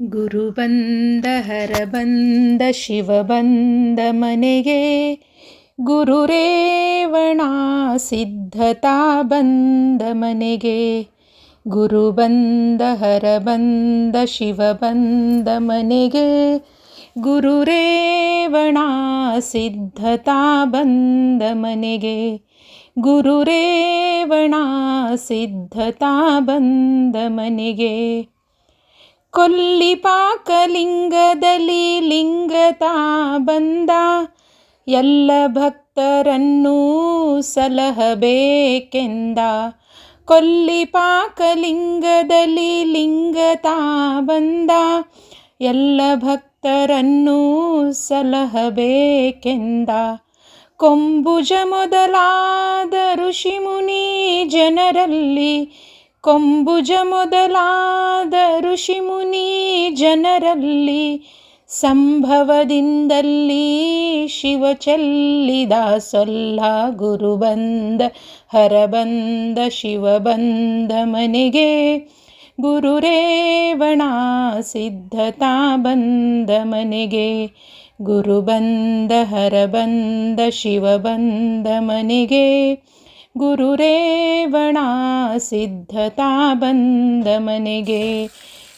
ಗುರು ಬಂದ ಹರ ಬಂದ ಶಿವ ಬಂದ ಮನೆಗೆ ಗುರು ರೇವಣ ಸಿದ್ಧತಾ ಬಂದ ಮನೆಗೆ ಗುರು ಬಂದ ಹರ ಬಂದ ಶಿವ ಬಂದ ಮನೆಗೆ ಗುರು ರೇವಣ ಸಿದ್ಧತಾ ಬಂದ ಮನೆಗೆ ಗುರು ರೇವಣ ಸಿದ್ಧತಾ ಬಂದ ಮನೆಗೆ ಕೊಲ್ಲಿ ಪಾಕಲಿಂಗದಲ್ಲಿ ಲಿಂಗತಾ ಬಂದ. ಎಲ್ಲ ಭಕ್ತರನ್ನೂ ಸಲಹಬೇಕೆಂದ. ಕೊಲ್ಲಿ ಪಾಕಲಿಂಗದಲ್ಲಿ ಲಿಂಗತಾ ಬಂದ. ಎಲ್ಲ ಭಕ್ತರನ್ನೂ ಸಲಹಬೇಕೆಂದ. ಕೊಂಬುಜ ಮೊದಲಾದ ಋಷಿಮುನಿ ಜನರಲ್ಲಿ ಕೊಂಬುಜ ಮೊದಲಾದ ಋಷಿಮುನಿ ಜನರಲ್ಲಿ, ಸಂಭವದಿಂದಲ್ಲಿ ಶಿವ ಚೆಲ್ಲಿದ ಸೊಲ್ಲ ಗುರು ಬಂದ, ಹರ ಬಂದ ಶಿವ ಬಂದ ಮನೆಗೆ. ಗುರು ರೇವಣ ಸಿದ್ಧತಾ ಬಂದ ಮನೆಗೆ. ಗುರು ಬಂದ, ಹರ ಬಂದ, ಶಿವ ಬಂದ ಮನೆಗೆ. ಗುರು ರೇವಣ ಸಿದ್ಧತಾ ಬಂದ ಮನೆಗೆ.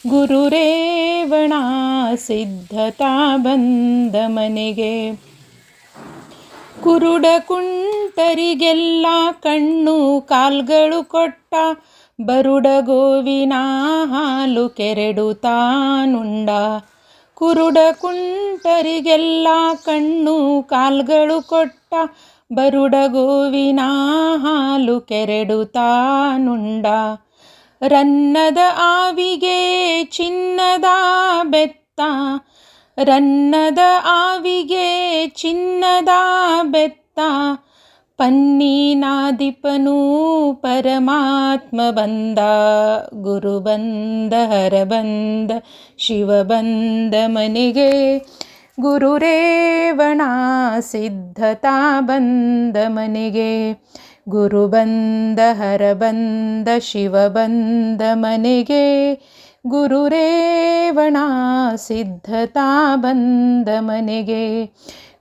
ಗುರುರೇವಣ ಸಿದ್ಧತಾ ಬಂದ ಮನೆಗೆ. ಕುರುಡ ಕುಂಟರಿಗೆಲ್ಲ ಕಣ್ಣು ಕಾಲ್ಗಳು ಕೊಟ್ಟ ಬರುಡ ಗೋವಿನ ಹಾಲು ಕೆರೆಡುತ್ತಾನುಂಡ. ಕುರುಡ ಕುಂಟರಿಗೆಲ್ಲ ಕಣ್ಣು ಕಾಲ್ಗಳು ಕೊಟ್ಟ ಬರುಡ ಗೋವಿನ ಹಾಲು ತಾನುಂಡ ರನ್ನದ ಆವಿಗೆ ಚಿನ್ನದ ಬೆತ್ತ. ರನ್ನದ ಆವಿಗೆ ಚಿನ್ನದ ಬೆತ್ತ. पन्नीनाधिपनू परमात्मबन्ध गुरुबन्ध हर बन्द शिवबन्द मनिगे गुरुरेवणासिद्धता बन्दमनिगे गुरुबन्ध हर बन्द शिवबन्द मनिगे ಮನೆಗೆ ಗುರು ಬಂದ ಹರ ಬಂದ ಶಿವ ಬಂದ ಮನೆಗೆ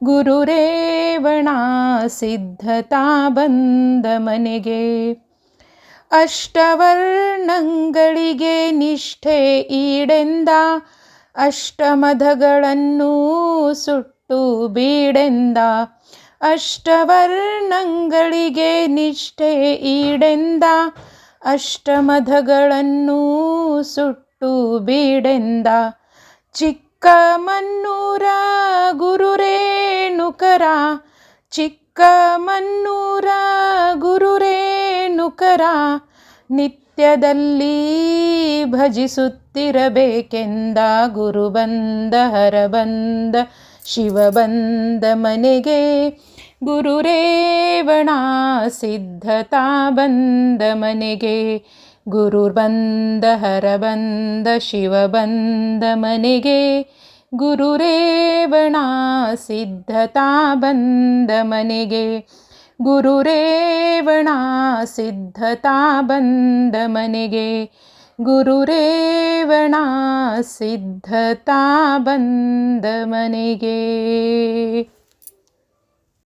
ಗುರು ರೇವಣ ಸಿದ್ಧತಾ ಬಂದ ಮನೆಗೆ. ಗುರುರೇವಣ ಸಿದ್ಧತಾ ಬಂದ ಮನೆಗೆ. ಅಷ್ಟವರ್ಣಗಳಿಗೆ ನಿಷ್ಠೆ ಈಡೆಂದ, ಅಷ್ಟಮಧಗಳನ್ನು ಸುಟ್ಟು ಬೀಡೆಂದ. ಅಷ್ಟವರ್ಣಗಳಿಗೆ ನಿಷ್ಠೆ ಈಡೆಂದ, ಅಷ್ಟಮಧಗಳನ್ನು ಸುಟ್ಟು ಬೀಡೆಂದ ಚಿಕ್ಕ ಮನ್ನೂರ ಗುರುರೇಣುಕರ ಚಿಕ್ಕ ಮನ್ನೂರ ಗುರುರೇಣುಕರ, ನಿತ್ಯದಲ್ಲಿ ಭಜಿಸುತ್ತಿರಬೇಕೆಂದ ಗುರು ಬಂದ ಹರ ಬಂದ ಶಿವ ಬಂದ ಮನೆಗೆ ಗುರುರೇವಣ ಸಿದ್ಧತಾ ಬಂದ ಮನೆಗೆ ಗುರು ಬಂದ ಹರ ಬಂದ ಶಿವ ಬಂದ ಮನೆಗೆ ಗುರು ರೇವಣ ಸಿದ್ಧತಾ ಬಂದ ಮನೆಗೆ ಗುರು ರೇವಣ ಸಿದ್ಧತಾ ಬಂದ ಮನೆಗೆ ಗುರು ರೇವಣ ಸಿದ್ಧತಾ ಬಂದ ಮನೆಗೆ